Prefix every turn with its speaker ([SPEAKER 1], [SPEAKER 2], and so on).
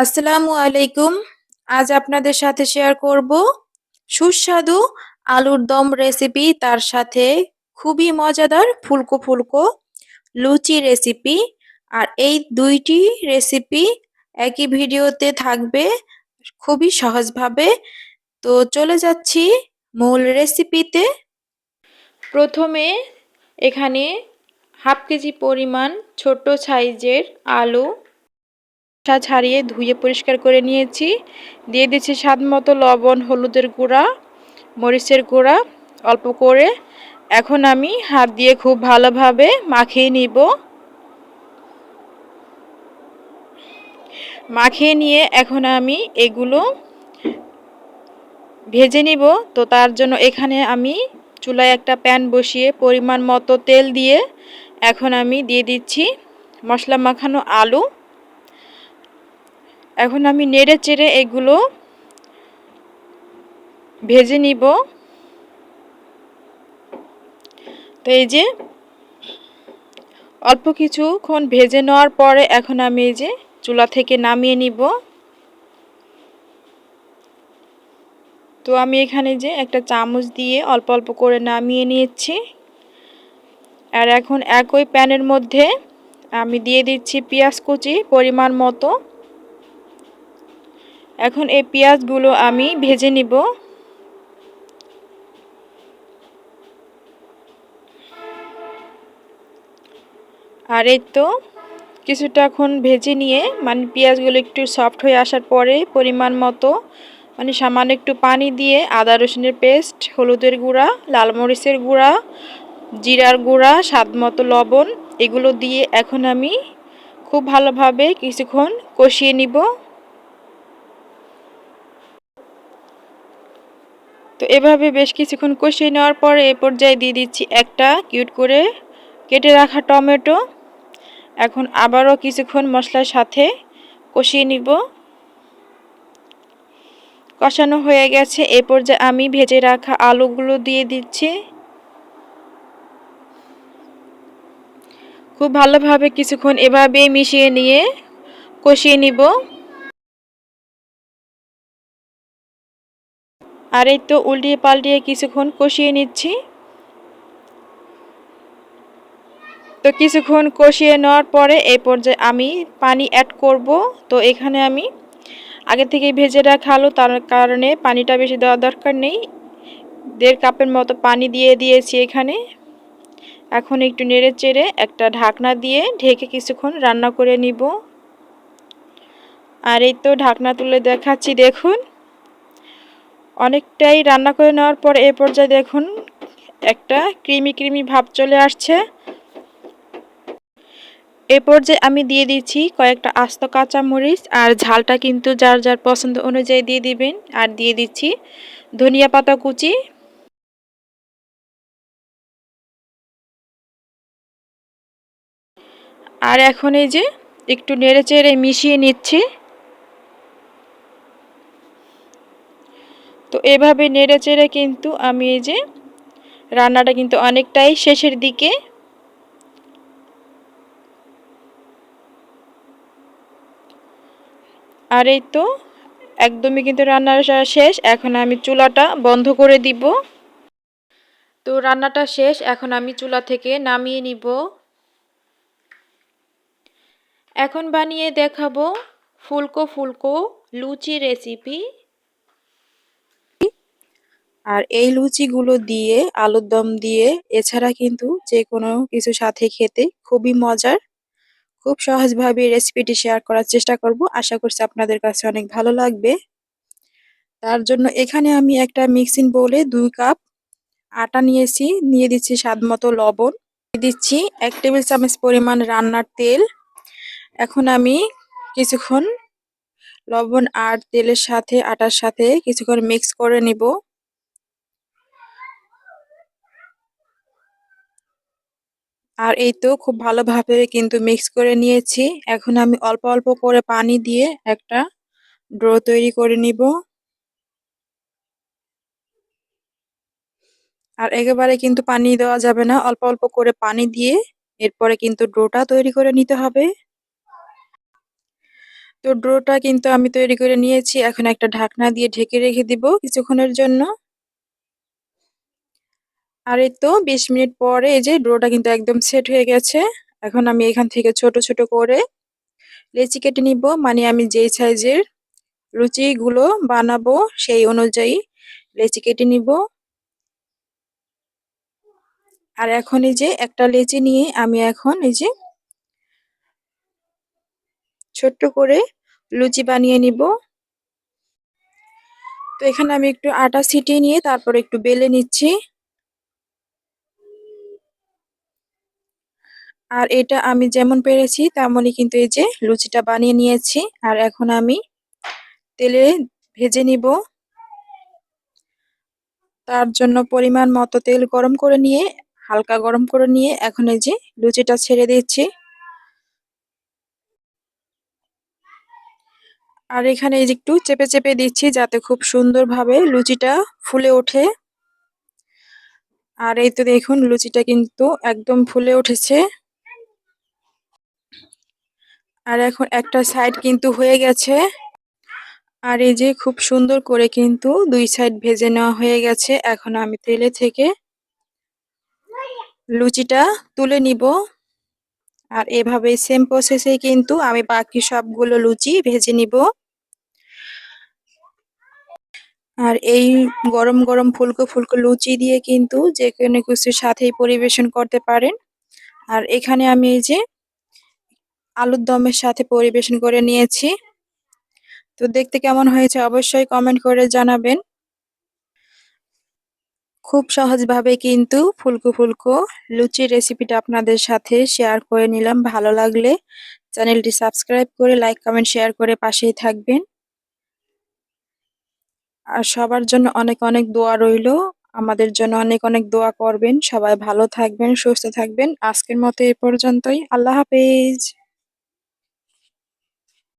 [SPEAKER 1] আসসালামু আলাইকুম। আজ আপনাদের সাথে শেয়ার করব সুস্বাদু আলুর দম রেসিপি তার সাথে খুবই মজাদার ফুলকো ফুলকো লুচি রেসিপি আর এই দুইটি রেসিপি একই ভিডিওতে থাকবে খুবই সহজভাবে। তো চলে যাচ্ছি মূল রেসিপিতে প্রথমে এখানে হাফ কেজি পরিমাণ ছোট সাইজের আলু খোসা ছাড়িয়ে ধুয়ে পরিষ্কার করে নিয়েছি। দিয়ে দিচ্ছি স্বাদ মতো লবণ, হলুদের গুঁড়া, মরিচের গুঁড়া অল্প করে। এখন আমি হাত দিয়ে খুব ভালোভাবে মাখিয়ে নিব। মাখিয়ে নিয়ে এখন আমি এগুলো ভেজে নিব। তো তার জন্য এখানে আমি চুলায় একটা প্যান বসিয়ে পরিমাণ মতো তেল দিয়ে এখন আমি দিয়ে দিচ্ছি মশলা মাখানো আলু। এখন আমি নেড়ে চেড়ে এগুলো ভেজে নিব। তো এই যে অল্প কিছুক্ষণ ভেজে নেওয়ার পরে এখন আমি এই যে চুলা থেকে নামিয়ে নিব। তো আমি এখানে যে একটা চামচ দিয়ে অল্প অল্প করে নামিয়ে নিয়েছি। আর এখন একই প্যানের মধ্যে আমি দিয়ে দিচ্ছি পেঁয়াজ কুচি পরিমাণ মতো। এখন এই পেঁয়াজগুলো আমি ভেজে নিব। আর এই তো কিছুটা এখন ভেজে নিয়ে মানে পেঁয়াজগুলো একটু সফট হয়ে আসার পরে পরিমাণ মতো মানে সামান্য একটু পানি দিয়ে আদা রসুনের পেস্ট, হলুদের গুঁড়া, লাল মরিচের গুঁড়া, জিরার গুঁড়া, স্বাদ মতো লবণ, এগুলো দিয়ে এখন আমি খুব ভালোভাবে কিছুক্ষণ কষিয়ে নিব। তো এভাবে বেশ কিছুক্ষণ কষিয়ে নেওয়ার পরে এ পর্যায়ে দিয়ে দিচ্ছি একটা কিউট করে কেটে রাখা টমেটো। এখন আবারও কিছুক্ষণ মশলার সাথে কষিয়ে নিব। কষানো হয়ে গেছে। এ পর্যায়ে আমি ভেজে রাখা আলুগুলো দিয়ে দিচ্ছি। খুব ভালোভাবে কিছুক্ষণ এভাবে মিশিয়ে নিয়ে কষিয়ে নিব। আর এই তো উল্টিয়ে পাল্টিয়ে কিছুক্ষণ কষিয়ে নিচ্ছি। তো কিছুক্ষণ কষিয়ে নেওয়ার পরে এই পর্যায়ে আমি পানি অ্যাড করব। তো এখানে আমি আগে থেকে ভেজে রাখা আলু, তার কারণে পানিটা বেশি দেওয়ার দরকার নেই। দেড় কাপের মতো পানি দিয়ে দিয়েছি এখানে। এখন একটু নেড়ে চেড়ে একটা ঢাকনা দিয়ে ঢেকে কিছুক্ষণ রান্না করে নিব। আর এই তো ঢাকনা তুলে দেখাচ্ছি, দেখুন। অনেকটাই রান্না করে নেওয়ার পর এ পর্যায়ে দেখুন একটা ক্রিমি ক্রিমি ভাব চলে আসছে। এ পর্যায়ে আমি দিয়ে দিচ্ছি কয়েকটা আস্ত কাঁচা মরিচ আর ঝালটা কিন্তু যার যার পছন্দ অনুযায়ী দিয়ে দিবেন। আর দিয়ে দিচ্ছি ধনিয়া পাতা কুচি। আর এখন এই যে একটু নেড়ে চেড়ে মিশিয়ে নিচ্ছি। তো এভাবে নেড়ে চেড়ে কিন্তু আমি এই যে রান্নাটা কিন্তু অনেকটাই শেষের দিকে আর এই তো একদমই কিন্তু রান্নার শেষ। এখন আমি চুলাটা বন্ধ করে দিব। তো রান্নাটা শেষ। এখন আমি চুলা থেকে নামিয়ে নিব। এখন বানিয়ে দেখাবো ফুলকো ফুলকো লুচি রেসিপি আর এই লুচিগুলো দিয়ে, আলুর দম দিয়ে, এছাড়া কিন্তু যে কোনো কিছু সাথে খেতে খুবই মজার। খুব সহজভাবে রেসিপিটি শেয়ার করার চেষ্টা করব। আশা করছি আপনাদের কাছে অনেক ভালো লাগবে। তার জন্য এখানে আমি একটা মিক্সিং বোলে দুই কাপ আটা নিয়েছি। নিয়ে দিচ্ছি স্বাদ মতো লবণ দিচ্ছি এক টেবিল চামচ পরিমাণ রান্নার তেল। এখন আমি কিছুক্ষণ লবণ আর তেলের সাথে, আটার সাথে কিছুক্ষণ মিক্স করে নিব। আর এই তো খুব ভালোভাবে কিন্তু মিক্স করে নিয়েছি। এখন আমি অল্প অল্প করে পানি দিয়ে একটা ড্রো তৈরি করে নিব। আর একেবারে কিন্তু পানি দেওয়া যাবে না, অল্প অল্প করে পানি দিয়ে এরপরে কিন্তু ডোটা তৈরি করে নিতে হবে। তো ডোটা কিন্তু আমি তৈরি করে নিয়েছি, এখন একটা ঢাকনা দিয়ে ঢেকে রেখে দিব কিছুক্ষণের জন্য। আর এই তো বিশ মিনিট পরে এই যে ডোটা কিন্তু একদম সেট হয়ে গেছে। এখন আমি এখান থেকে ছোট ছোট করে লেচি কেটে নিব। মানে আমি যেই সাইজের লুচিগুলো বানাবো সেই অনুযায়ী লেচি কেটে নিব। আর এখন এই যে একটা লেচি নিয়ে আমি এখন এই যে ছোট্ট করে লুচি বানিয়ে নিব। তো এখানে আমি একটু আটা ছিটিয়ে নিয়ে তারপর একটু বেলে নিচ্ছি। আর এটা আমি যেমন পেরেছি, তেমনই কিন্তু এই যে লুচিটা বানিয়ে নিয়েছি। আর এখন আমি তেলে ভেজে নিব। তার জন্য পরিমাণ মতো তেল গরম করে নিয়ে, হালকা গরম করে নিয়ে এখন এই যে লুচিটা ছেড়ে দিচ্ছি। আর এখানে এই যে একটু চেপে চেপে দিচ্ছি যাতে খুব সুন্দরভাবে লুচিটা ফুলে ওঠে। আর এই তো দেখুন, লুচিটা কিন্তু একদম ফুলে উঠেছে। আর এখন একটা সাইড কিন্তু হয়ে গেছে। আর এই যে খুব সুন্দর করে কিন্তু দুই সাইড ভেজে নেওয়া হয়ে গেছে। এখন আমি তেলে থেকে লুচিটা তুলে নিব। আর এভাবে সেম প্রসেসে কিন্তু আমি বাকি সবগুলো লুচি ভেজে নিব। আর এই গরম গরম ফুলকো ফুলকো লুচি দিয়ে কিন্তু যে কোনো কিছুর সাথেই পরিবেশন করতে পারেন। আর এখানে আমি এই যে আলুর দমের সাথে পরিবেশন করে নিয়েছি। তো দেখতে কেমন হয়েছে অবশ্যই কমেন্ট করে জানাবেন। খুব সহজভাবে কিন্তু ফুলকো ফুলকো লুচি রেসিপিটা আপনাদের সাথে শেয়ার করে নিলাম। ভালো লাগলে চ্যানেলটি সাবস্ক্রাইব করে লাইক কমেন্ট শেয়ার করে পাশেই থাকবেন। আর সবার জন্য অনেক অনেক দোয়া রইল। আমাদের জন্য অনেক অনেক দোয়া করবেন। সবাই ভালো থাকবেন, সুস্থ থাকবেন। আজকের মতো এ পর্যন্তই। আল্লাহ হাফেজ।